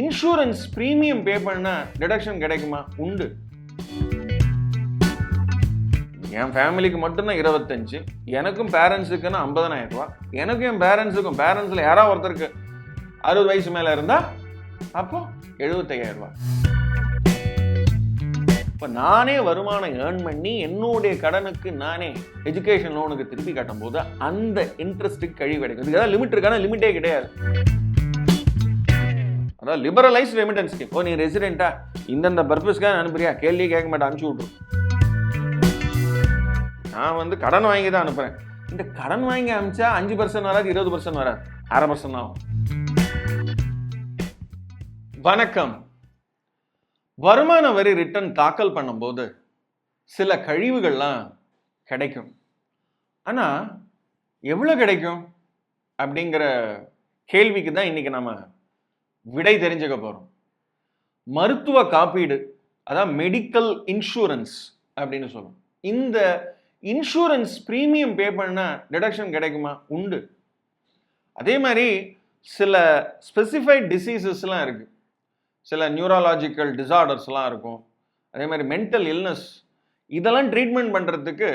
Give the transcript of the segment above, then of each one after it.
Insurance premium பே பண்ண deduction கிடைக்குமா? உண்டு. என் ஃபேமிலிக்கு மட்டும்தான் இருபத்தஞ்சு. எனக்கும் பேரண்ட்ஸுக்குன்னா ஐம்பதனாயிரம் ரூபா எனக்கும் என் பேரண்ட்ஸுக்கும் பேரண்ட்ஸில் யாராவது ஒருத்தருக்கு அறுபது வயசு மேலே இருந்தால் அப்போ எழுபத்தையாயிரம் ரூபா இப்போ நானே வருமானம் ஏர்ன் பண்ணி என்னுடைய கடனுக்கு நானே எஜுகேஷன் லோனுக்கு திருப்பி கட்டும் போது அந்த இன்ட்ரெஸ்ட்டுக்கு கழிவு கிடைக்கும். இதுக்கு ஏதாவது லிமிட் இருக்கான? லிமிட்டே கிடையாது. அதாவது லிபரலைஸ் ரெமிட்டன்ஸ் ஸ்கீம் ஓ நீ ரெசிடென்ட்டா இந்தந்த பர்பஸ்க்காக அனுப்புறியா? கேள்வி கேட்க மாட்டேன் அனுப்பிச்சி விட்ரு நான் வந்து கடன் வாங்கி தான் அனுப்புகிறேன் இந்த கடன் வாங்கி அனுப்பிச்சா அஞ்சு பர்சன்ட் வராது இருபது பர்சன்ட் வராது. அரை பர்சன்ட் ஆகும். வணக்கம். வருமான வரி ரிட்டர்ன் தாக்கல் பண்ணும்போது சில கழிவுகள்லாம் கிடைக்கும். ஆனால் எவ்வளோ கிடைக்கும்? அப்படிங்கிற கேள்விக்கு தான் இன்னைக்கு நம்ம விடை தெரிஞ்சுக்க போகிறோம் மருத்துவ காப்பீடு அதான் மெடிக்கல் இன்சூரன்ஸ் அப்படின்னு சொல்லுவோம் இந்த இன்சூரன்ஸ் ப்ரீமியம் பே பண்ணால் டிடக்ஷன் கிடைக்குமா? உண்டு. அதே மாதிரி சில ஸ்பெசிஃபைட் டிசீசஸ்லாம் இருக்குது சில நியூரலாஜிக்கல் டிசார்டர்ஸ்லாம் இருக்கும். அதே மாதிரி மென்டல் இல்னஸ் இதெல்லாம் ட்ரீட்மெண்ட் பண்ணுறதுக்கு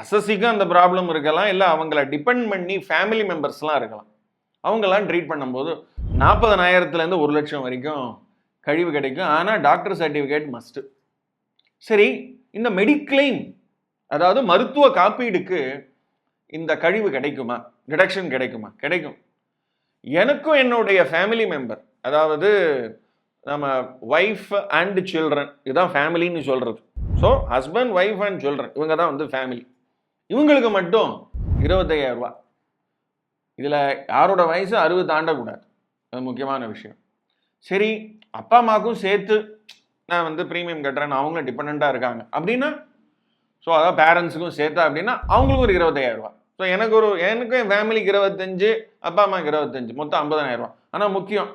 அசசிக்கு அந்த ப்ராப்ளம் இருக்கலாம். இல்லை அவங்கள டிபெண்ட் பண்ணி ஃபேமிலி மெம்பர்ஸ்லாம் இருக்கலாம். அவங்களாம் ட்ரீட் பண்ணும்போது நாற்பதனாயிரத்துலேருந்து ஒரு லட்சம் வரைக்கும் கழிவு கிடைக்கும். ஆனால் டாக்டர் சர்டிஃபிகேட் மஸ்ட்டு சரி இந்த மெடிக்ளைம் அதாவது மருத்துவ காப்பீடுக்கு இந்த கழிவு கிடைக்குமா? டிடக்ஷன் கிடைக்குமா? கிடைக்கும். எனக்கும் என்னுடைய ஃபேமிலி மெம்பர் அதாவது நம்ம ஒய்ஃப் அண்ட் சில்ட்ரன் இதுதான் ஃபேமிலின்னு சொல்கிறது so husband wife and children இவங்க தான் வந்து ஃபேமிலி இவங்களுக்கு மட்டும் இருபத்தையாயிரம் ரூபா இதில் யாரோட வயசு? அறுபது தாண்டக்கூடாது அது முக்கியமான விஷயம். சரி அப்பா அம்மாவுக்கும் சேர்த்து நான் வந்து ப்ரீமியம் கட்டுறேன் அவங்களும் டிபெண்ட்டாக இருக்காங்க. அப்படின்னா ஸோ அதான் பேரண்ட்ஸுக்கும் சேர்த்தா அப்படின்னா அவங்களுக்கும் ஒரு இருபத்தையாயிரம் ஸோ எனக்கு ஒரு எனக்கும் என் ஃபேமிலிக்கு இருபத்தஞ்சு அப்பா அம்மாவுக்கு இருபத்தஞ்சு மொத்தம் ஐம்பதாயிரரூபா ஆனால் முக்கியம்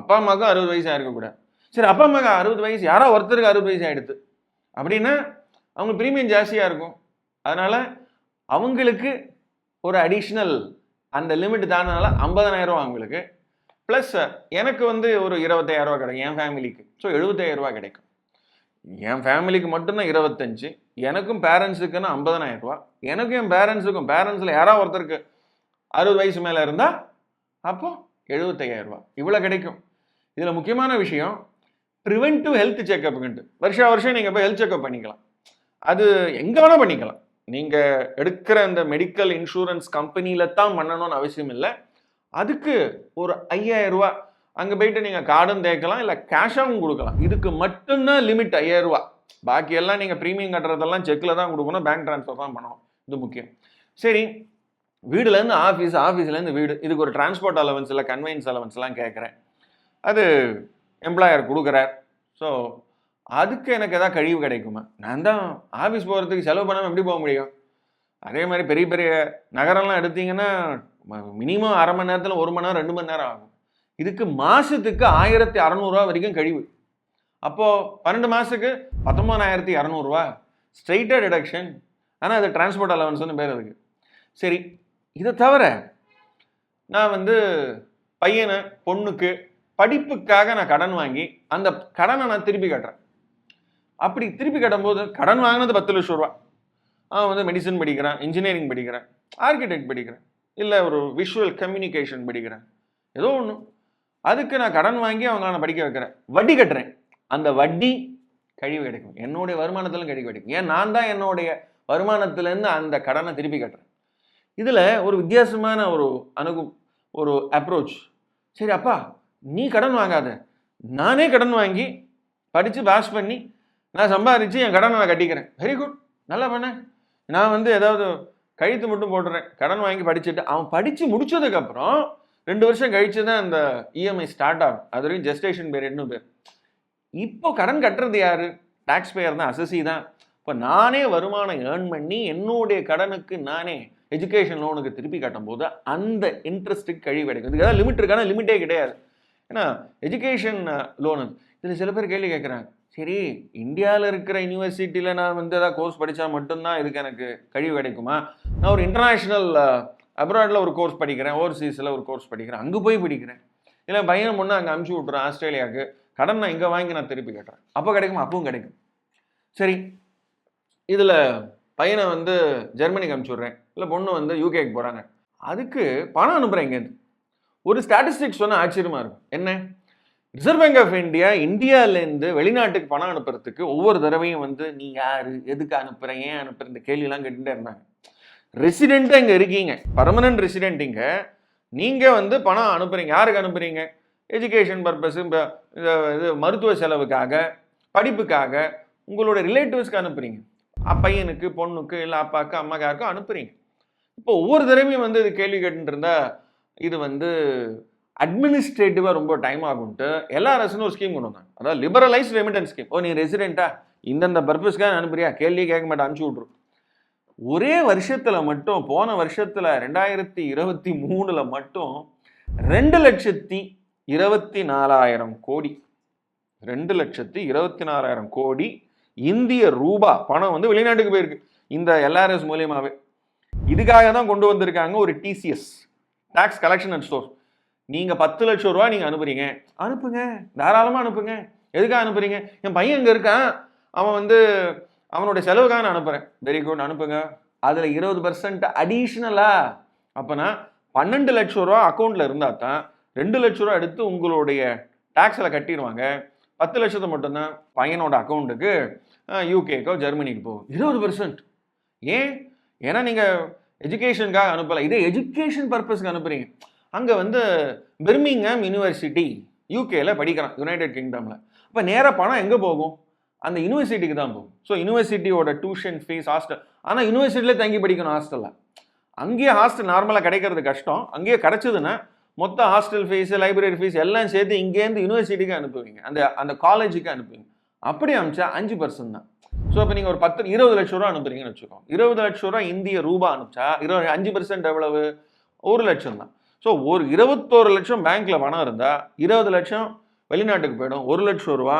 அப்பா அம்மாவுக்கும் அறுபது வயசு ஆயிருக்கக்கூடாது சரி அப்பா அம்மாவுக்கு அறுபது வயசு யாரோ ஒருத்தருக்கு அறுபது வயசு ஆகிடுது அப்படின்னா அவங்க ப்ரீமியம் ஜாஸ்தியாக இருக்கும். அதனால் அவங்களுக்கு ஒரு அடிஷ்னல் அந்த லிமிட் தானனால ஐம்பதனாயிரம் அவங்களுக்கு. ப்ளஸ் எனக்கு வந்து ஒரு இருபத்தாயிரம் ரூபா கிடைக்கும். என் ஃபேமிலிக்கு ஸோ எழுபத்தாயிரம் ரூபா கிடைக்கும். என் ஃபேமிலிக்கு மட்டும்தான் இருபத்தஞ்சு. எனக்கும் பேரண்ட்ஸுக்குன்னு ஐம்பதனாயிரம் ரூபா எனக்கும் என் பேரண்ட்ஸுக்கும் பேரண்ட்ஸில் யாராவது ஒருத்தருக்கு அறுபது வயசு மேலே இருந்தால் அப்போது எழுபத்தையாயிரம் ரூபா இவ்வளோ கிடைக்கும். இதில் முக்கியமான விஷயம் ப்ரிவென்டிவ் ஹெல்த் செக்கப்புன்ட்டு வருஷா வருஷம் நீங்கள் போய் ஹெல்த் செக்கப் பண்ணிக்கலாம். அது எங்கே வேணால் பண்ணிக்கலாம். நீங்கள் எடுக்கிற அந்த மெடிக்கல் இன்சூரன்ஸ் கம்பெனியில் தான் பண்ணணும்னு அவசியம் இல்லை. அதுக்கு ஒரு ஐயாயிரம் ரூபா. அங்கே போயிட்டு நீங்கள் கார்டும் தேய்க்கலாம் இல்லை கேஷாகவும் கொடுக்கலாம். இதுக்கு மட்டும்தான் லிமிட் ஐயாயிரம் ரூபா. பாக்கி எல்லாம் நீங்கள் ப்ரீமியம் கட்டுறதெல்லாம் செக்கில் தான் கொடுக்கணும் பேங்க் ட்ரான்ஸ்ஃபர் தான் பண்ணணும். இது முக்கியம். சரி வீடுலேருந்து ஆஃபீஸ் ஆஃபீஸ்லேருந்து வீடு. இதுக்கு ஒரு டிரான்ஸ்போர்ட் அலவன்ஸ் இல்லை கன்வெயன்ஸ் அலவன்ஸ்லாம் கேட்குறேன் அது எம்ப்ளாயர் கொடுக்குறார். ஸோ அதுக்கு எனக்கு எதாவது கழிவு கிடைக்குமா? நான் தான் ஆஃபீஸ் போகிறதுக்கு செலவு பண்ணாமல் எப்படி போக முடியும்? அதே மாதிரி பெரிய பெரிய நகரம்லாம் எடுத்தீங்கன்னா மினிமம் அரை மணி நேரத்தில் ஒரு மணி நேரம் ரெண்டு மணி நேரம் ஆகும். இதுக்கு மாதத்துக்கு ஆயிரத்தி அறநூறுவா வரைக்கும் கழிவு. அப்போது பன்னெண்டு மாதத்துக்கு பத்தொம்பதாயிரத்தி இரநூறுவா ஸ்ட்ரெயிட்டாக டிடக்ஷன் ஆனால் அது டிரான்ஸ்போர்ட் அலவன்ஸ்னு பேர் அதுக்கு. சரி இதை தவிர நான் வந்து பையனை பொண்ணுக்கு படிப்புக்காக நான் கடன் வாங்கி அந்த கடனை நான் திருப்பி கட்டுறேன். அப்படி திருப்பி கட்டும்போது கடன் வாங்கினது பத்து லட்சம் ரூபா. அவன் வந்து மெடிசன் படிக்கிறான் இன்ஜினியரிங் படிக்கிறேன் ஆர்கிடெக்ட் படிக்கிறேன். இல்லை ஒரு விஷுவல் கம்யூனிகேஷன் படிக்கிறேன். ஏதோ ஒன்று அதுக்கு நான் கடன் வாங்கி அவங்கள நான் படிக்க வைக்கிறேன். வட்டி கட்டுறேன். அந்த வட்டி கழிவு கிடைக்கும் என்னுடைய வருமானத்திலும் கழிவு கிடைக்கும் ஏன் நான் தான் என்னுடைய வருமானத்திலேருந்து அந்த கடனை திருப்பி கட்டுறேன். இதில் ஒரு வித்தியாசமான ஒரு அணுகு ஒரு அப்ரோச் சரி அப்பா நீ கடன் வாங்காத. நானே கடன் வாங்கி படித்து பாஸ் பண்ணி நான் சம்பாதிச்சு என் கடனை நான் கட்டிக்கிறேன். வெரி குட் நல்லா பண்ணேன் நான் வந்து ஏதாவது கழுத்து மட்டும் போட்டுறேன். கடன் வாங்கி படிச்சுட்டு அவன் படித்து முடிச்சதுக்கப்புறம் ரெண்டு வருஷம் கழிச்சு தான் அந்த இஎம்ஐ ஸ்டார்ட் ஆகும். அது வரைக்கும் ஜெஸ்டேஷன் பீரியட்னு பேர். இப்போ கடன் கட்டுறது யாரு? டாக்ஸ் பேயர் தான் அசசி தான். இப்போ நானே வருமானம் ஏர்ன் பண்ணி என்னுடைய கடனுக்கு நானே எஜுகேஷன் லோனுக்கு திருப்பி கட்டும் போது அந்த இன்ட்ரெஸ்ட்டுக்கு கழிவு கிடைக்கும். இதுக்கு ஏதாவது லிமிட் இருக்கான? லிமிட்டே கிடையாது. ஏன்னா எஜுகேஷன் லோனு இதில் சில பேர் கேள்வி கேட்குறாங்க. சரி இந்தியாவில் இருக்கிற யூனிவர்சிட்டியில் நான் வந்து ஏதாவது கோர்ஸ் படித்தா மட்டும்தான் இதுக்கு எனக்கு கழிவு கிடைக்குமா? நான் ஒரு இன்டர்நேஷ்னல் அப்ராடில் ஒரு கோர்ஸ் படிக்கிறேன் ஓவர்சீஸில் ஒரு கோர்ஸ் படிக்கிறேன் அங்கே போய் படிக்கிறேன். இல்லை பையனை முன்னே அங்கே அமுச்சு விட்றேன் ஆஸ்திரேலியாவுக்கு. கடன் நான் இங்கே வாங்கி நான் திருப்பி கட்டுறேன். அப்போ கிடைக்கும்? அப்பவும் கிடைக்கும். சரி இதில் பையனை வந்து ஜெர்மனிக்கு அனுப்பிச்சி விட்றேன். இல்லை பொண்ணு வந்து யூகேக்கு போகிறாங்க அதுக்கு பணம் அனுப்புகிறேன் இங்கேருந்து ஒரு ஸ்டாட்டிஸ்டிக்ஸ் சொன்னால் ஆச்சரியமாக இருக்கும். என்ன? ரிசர்வ் பேங்க் ஆஃப் இந்தியா இந்தியாவிலேருந்து வெளிநாட்டுக்கு பணம் அனுப்புறதுக்கு ஒவ்வொரு தடவையும் வந்து நீ யார்? எதுக்கு அனுப்புகிறேன் ஏன் அனுப்புகிற இந்த கேள்வியெல்லாம் கேட்டுட்டே இருந்தாங்க. ரெசிடெண்ட்டாக இங்கே இருக்கீங்க. பர்மனன்ட் ரெசிடென்ட் இங்கே. நீங்கள் வந்து பணம் அனுப்புகிறீங்க யாருக்கு அனுப்புகிறீங்க எஜுகேஷன் பர்பஸ் இது மருத்துவ செலவுக்காக படிப்புக்காக உங்களோட ரிலேட்டிவ்ஸ்க்கு அனுப்புகிறீங்க பையனுக்கு பொண்ணுக்கு இல்லை அப்பாவுக்கு அம்மாக்காருக்கும் அனுப்புகிறீங்க இப்போ ஒவ்வொரு தடவையும் வந்து இது கேள்வி கேட்டுருந்தா இது வந்து அட்மினிஸ்ட்ரேட்டிவாக ரொம்ப டைம் ஆகும்ட்டு எல்லா அரசுன்னு ஒரு ஸ்கீம் கொண்டு வந்தாங்க. அதாவது லிபரலைஸ் ரெமிட்டன்ஸ் ஸ்கீம் ஓ நீ ரெசிடென்ட்டா இந்தந்த பர்பஸ்க்காக அனுப்புறியா? கேள்வி கேட்க மாட்டேன் அனுப்பிச்சு விட்ரு ஒரே வருஷத்தில் மட்டும் போன வருஷத்தில் ரெண்டாயிரத்தி இருபத்தி மூணுல மட்டும் ரெண்டு லட்சத்தி இருபத்தி நாலாயிரம் கோடி. ரெண்டு லட்சத்தி இருபத்தி நாலாயிரம் கோடி இந்திய ரூபா பணம் வந்து வெளிநாட்டுக்கு போயிருக்கு. இந்த எல்ஆர்எஸ் மூலியமாகவே இதுக்காக தான் கொண்டு வந்திருக்காங்க ஒரு TCS tax collection and store நீங்கள் பத்து லட்சம் ரூபா நீங்கள் அனுப்புறீங்க. அனுப்புங்க. தாராளமாக அனுப்புங்க. எதுக்காக அனுப்புறீங்க? என் பையன் இங்கே இருக்கான். அவன் வந்து அவனுடைய செலவுக்காக நான் அனுப்புகிறேன் வெரி குட் அனுப்புங்க. அதில் இருபது பர்சன்ட் அடிஷ்னலா அப்போனா பன்னெண்டு லட்சம் ரூபா அக்கௌண்ட்டில் இருந்தால் தான் ரெண்டு லட்ச ரூபா எடுத்து உங்களுடைய டேக்ஸில் கட்டிடுவாங்க. பத்து லட்சத்தை மட்டும்தான் பையனோட அக்கௌண்ட்டுக்கு யூகேக்கோ ஜெர்மனிக்கு போகும். இருபது பர்சன்ட் ஏன்? ஏன்னா நீங்கள் எஜுகேஷனுக்காக அனுப்பலை. இதே எஜுகேஷன் பர்பஸ்க்கு அனுப்புகிறீங்க அங்கே வந்து பெர்மிங்ஹாம் யூனிவர்சிட்டி யூகேல படிக்கிறான் யுனைடெட் கிங்டமில் அப்போ நேராக பணம் எங்கே போகும்? அந்த யூனிவர்சிட்டிக்கு தான் போகும். ஸோ யூனிவர்சிட்டியோட டியூஷன் ஃபீஸ் ஹாஸ்டல் ஆனால் யூனிவர்சிட்டியிலே தங்கி படிக்கணும் ஹாஸ்டலில் அங்கேயே ஹாஸ்டல் நார்மலாக கிடைக்கிறது கஷ்டம். அங்கேயே கிடச்சதுன்னா மொத்த ஹாஸ்டல் ஃபீஸு லைப்ரரி ஃபீஸ் எல்லாம் சேர்த்து இங்கேருந்து யூனிவர்சிட்டிக்கு அனுப்புவீங்க. அந்த அந்த காலேஜுக்கு அனுப்புவீங்க. அப்படி அனுப்பிச்சா அஞ்சு பர்சன்ட் தான். ஸோ இப்போ நீங்கள் ஒரு பத்து இருபது லட்ச ரூபா அனுப்புறீங்கன்னு வச்சுக்கோங்க. இருபது லட்ச ரூபா இந்திய ரூபா அனுப்பிச்சா இருபது அஞ்சு பர்சன்ட் எவ்வளவு? ஒரு லட்சம் தான். ஸோ ஒரு இருபத்தோரு லட்சம் பேங்க்கில் பணம் இருந்தால் இருபது லட்சம் வெளிநாட்டுக்கு போயிடும் ஒரு லட்சம் ரூபா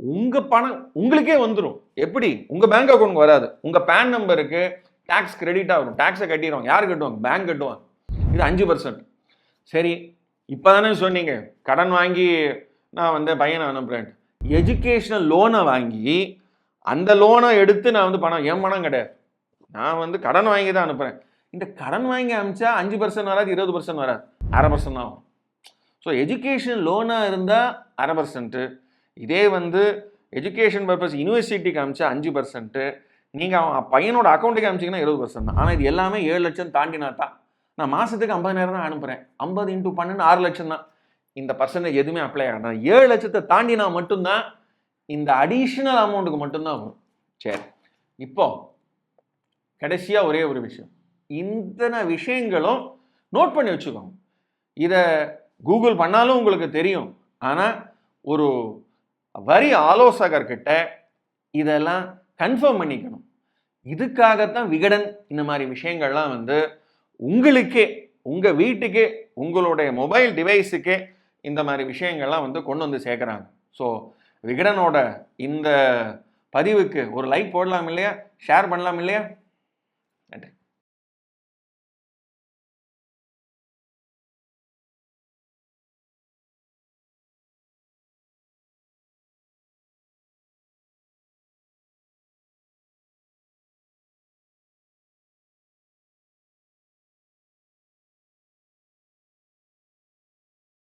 உங்கள் பணம் உங்களுக்கே வந்துடும் எப்படி? உங்கள் பேங்க் அக்கௌண்ட் வராது. உங்கள் பேன் நம்பருக்கு டேக்ஸ் கிரெடிட் ஆகும் டேக்ஸை கட்டிடுவாங்க. யார் கட்டுவாங்க? பேங்க் கட்டுவாங்க. இது அஞ்சு பர்சன்ட் சரி இப்போ தானே சொன்னீங்க. கடன் வாங்கி நான் வந்து பையனை அனுப்புகிறேன் எஜுகேஷனல் லோனை வாங்கி அந்த லோனை எடுத்து நான் வந்து பணம் என் பணம் கிடையாது. நான் வந்து கடன் வாங்கி தான் அனுப்புகிறேன் இந்த கடன் வாங்கி அமிச்சா அஞ்சு பர்சன்ட் வராது இருபது பர்சன்ட் வராது. அரை பர்சன்ட் ஆகும் ஸோ எஜுகேஷன் லோனாக இருந்தால் அரை பர்சன்ட்டு இதே வந்து எஜுகேஷன் பர்பஸ் யூனிவர்சிட்டிக்கு அமிச்சா அஞ்சு பர்சன்ட்டு நீங்கள் அவன் பையனோட அக்கௌண்ட்டுக்கு அமிச்சிங்கன்னா இருபது பர்சன்ட் தான். ஆனால் இது எல்லாமே ஏழு லட்சம் தாண்டினா தான் நான் மாதத்துக்கு ஐம்பதாயிரம் தான் அனுப்புகிறேன் ஐம்பது இன்ட்டு பன்னெண்டு ஆறு லட்சம் தான். இந்த பர்சன்டேஜ் எதுவுமே அப்ளை ஆகாது. ஏழு லட்சத்தை தாண்டினா மட்டும்தான் இந்த அடிஷ்னல் அமௌண்ட்டுக்கு மட்டும்தான் வரும். சரி. இப்போ கடைசியாக ஒரே ஒரு விஷயம். இத்தனை விஷயங்களும் நோட் பண்ணி வச்சுக்கோங்க. இதை கூகுள் பண்ணாலும் உங்களுக்கு தெரியும். ஆனால் ஒரு வரி ஆலோசகர்கிட்ட இதெல்லாம் கன்ஃபார்ம் பண்ணிக்கணும். இதுக்காகத்தான் விகடன் இந்த மாதிரி விஷயங்கள்லாம் வந்து உங்களுக்கே உங்கள் வீட்டுக்கே உங்களுடைய மொபைல் டிவைஸுக்கே இந்த மாதிரி விஷயங்கள்லாம் வந்து கொண்டு வந்து சேர்க்குறாங்க. ஸோ விகடனோட இந்த பதிவுக்கு ஒரு லைக் போடலாம் இல்லையா? ஷேர் பண்ணலாம் இல்லையா?